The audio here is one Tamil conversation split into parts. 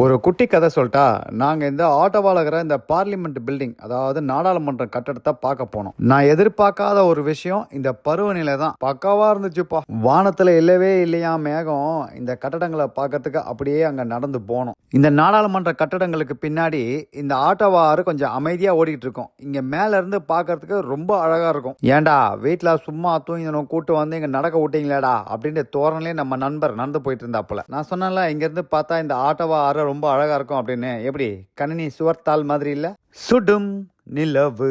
ஒரு குட்டி கதை சொல்லிட்டா நாங்கள் இந்த ஆட்டோவால் இருக்கிற இந்த பார்லிமெண்ட் பில்டிங் அதாவது நாடாளுமன்ற கட்டடத்தை பார்க்க போனோம். நான் எதிர்பார்க்காத ஒரு விஷயம் இந்த பருவநிலை தான். பக்காவாக இருந்துச்சுப்பா. வானத்தில் இல்லவே இல்லையா மேகம் இந்த கட்டடங்களை பார்க்கறதுக்கு அப்படியே அங்கே நடந்து போனோம். இந்த நாடாளுமன்ற கட்டடங்களுக்கு பின்னாடி இந்த ஆட்டோவாறு கொஞ்சம் அமைதியாக ஓடிக்கிட்டு இருக்கும். இங்கே மேலேருந்து பார்க்கறதுக்கு ரொம்ப அழகாக இருக்கும். ஏன்டா வீட்டில் சும்மா தூங்கினோம் கூட்டு வந்து இங்கே நடக்க விட்டீங்களாடா அப்படின்ற தோரணையிலே நம்ம நண்பர் நடந்து போயிட்டு இருந்தாப்புல. நான் சொன்னேன்ல இங்கேருந்து பார்த்தா இந்த ஆட்டோவா ஆறு ரொம்ப அழகாக இருக்கும் அப்படின்னு. எப்படி? கணினி சுவர்த்தால் மாதிரி இல்லை? சுடும் நிலவு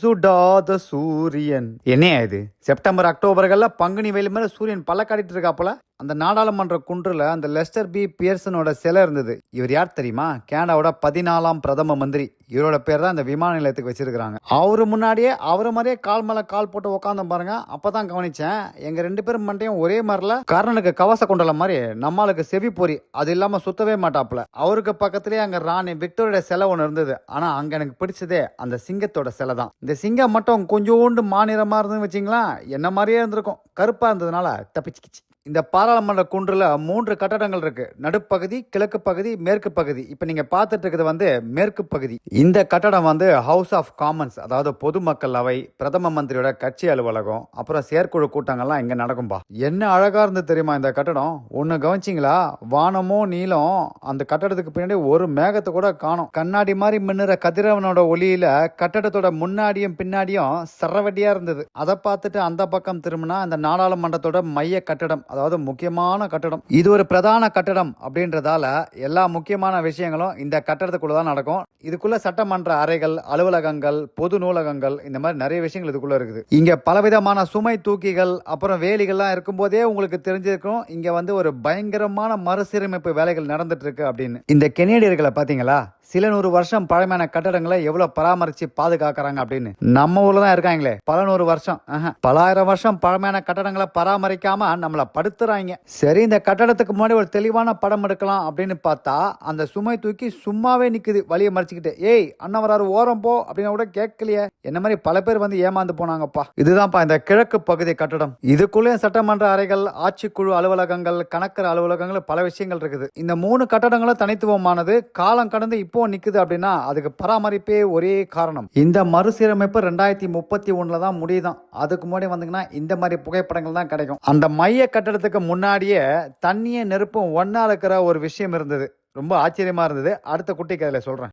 சுடாத சூரியன். என்னையா இது? செப்டம்பர் அக்டோபர்கள்ல பங்குனி வெயில் மேல சூரியன் பல காட்டிட்டு இருக்காப்புல அந்த நாடாளுமன்ற குன்றில் அந்த லெஸ்டர் பி பியர்சனோட சிலை இருந்தது. இவர் யார் தெரியுமா? கேனடாவோட பதினாலாம் பிரதம மந்திரி. இவரோட பேர் தான் இந்த விமான நிலையத்துக்கு வச்சிருக்கிறாங்க. அவரு முன்னாடியே அவரை மாதிரியே கால் மேல கால் போட்டு உட்காந்து பாருங்க. அப்பதான் கவனிச்சேன் எங்க ரெண்டு பேரும் மண்டையும் ஒரே மாதிரில கர்ணனுக்கு கவச கொண்டல மாதிரி நம்மளுக்கு செவி பொறி அது இல்லாம சுத்தவே மாட்டாப்புல. அவருக்கு பக்கத்துலேயே அங்க ராணி விக்டோரியோட சிலை ஒன்று இருந்தது. ஆனா அங்க எனக்கு பிடிச்சதே அந்த சிங்கத்தோட சிலை தான். இந்த சிங்கம் மட்டும் கொஞ்சோண்டு மாநிலமா இருந்துன்னு வச்சிங்களா என்ன மாதிரியே இருந்திருக்கும். கருப்பா இருந்ததுனால தப்பிச்சுக்கிச்சு. இந்த பாராளுமன்ற குன்றில் மூன்று கட்டடங்கள் இருக்கு. நடுப்பகுதி கிழக்கு பகுதி மேற்கு பகுதி. இப்போ நீங்க பார்த்துட்டு இருக்கிறது வந்து மேற்கு பகுதி. இந்த கட்டடம் வந்து ஹவுஸ் ஆஃப் காமன்ஸ் அதாவது பொதுமக்கள் அவை பிரதம மந்திரியோட கட்சி அலுவலகம் அப்புறம் செயற்குழு கூட்டங்கள்லாம் இங்க நடக்கும்பா. என்ன அழகா இருந்து தெரியுமா இந்த கட்டடம்? ஒன்னு கவனிச்சிங்களா? வானமோ நீளம் அந்த கட்டடத்துக்கு பின்னாடி ஒரு மேகத்தை கூட காணும். கண்ணாடி மாதிரி மின்னுற கதிரவனோட ஒளியில கட்டடத்தோட முன்னாடியும் பின்னாடியும் சரவடியா இருந்தது. அதை பார்த்துட்டு அந்த பக்கம் திரும்பினா அந்த நாடாளுமன்றத்தோட மைய கட்டடம் அதாவது அதாவது முக்கியமான கட்டடம். இது ஒரு பிரதான கட்டடம் அப்படின்றதால எல்லா முக்கியமான விஷயங்களும் இந்த கட்டடத்துக்குள்ள தான் நடக்கும். இதுக்குள்ள சட்டமன்ற அறைகள் அலுவலகங்கள் பொது நூலகங்கள் இந்த மாதிரி நிறைய விஷயங்கள் இதுக்குள்ள இருக்குது. இங்க பலவிதமான சுமை தூக்கிகள் அப்புறம் வேலிகள்லாம் இருக்கும்போதே உங்களுக்கு தெரிஞ்சிருக்கும். இங்க வந்து ஒரு பயங்கரமான மறுசீரமைப்பு வேலைகள் நடந்துட்டு இருக்கு அப்படின்னு. இந்த கெனேடியர்களை பாத்தீங்களா? சில நூறு வருஷம் பழமையான கட்டடங்களை எவ்வளவு பராமரிச்சு பாதுகாக்கிறாங்க அப்படின்னு. நம்ம ஊர்ல தான் இருக்காங்களே பல நூறு வருஷம். ஆஹா, பலாயிரம் வருஷம் பழமையான கட்டடங்களை பராமரிக்காம நம்மள படுத்துறாங்க. சரி இந்த கட்டடத்துக்கு முன்னாடி ஒரு தெளிவான படம் எடுக்கலாம் அப்படின்னு பார்த்தா அந்த சுமை தூக்கி சும்மாவே நிக்குது வழியை மறைச்சிக்கிட்டு. ஏய் அண்ணன் வராரு ஓரம் போ அப்படின்னு கூட கேட்கலையே. என்ன மாதிரி பல பேர் வந்து ஏமாந்து போனாங்கப்பா. இதுதான்ப்பா இந்த கிழக்கு பகுதி கட்டடம். இதுக்குள்ளே சட்டமன்ற அறைகள் ஆட்சிக்குழு அலுவலகங்கள் கணக்கர் அலுவலகங்கள் பல விஷயங்கள் இருக்குது. இந்த மூணு கட்டடங்களும் தனித்துவமானது. காலம் கடந்து இப்போ நிக்குது அப்படின்னா அதுக்கு பராமரிப்பே ஒரே காரணம். இந்த மறுசீரமைப்பு ரெண்டாயிரத்தி முப்பத்தி ஒண்ணுல தான் முடியுதான். அதுக்கு முன்னாடி வந்தீங்கன்னா இந்த மாதிரி புகைப்படங்கள் தான் கிடைக்கும். அந்த மைய கட்ட கட்டடத்துக்கு முன்னாடியே தண்ணியும் நெருப்பும் ஒன்றா இருக்கிற ஒரு விஷயம் இருந்தது. ரொம்ப ஆச்சரியமாக இருந்தது. அடுத்த குட்டி கதையில் சொல்கிறேன்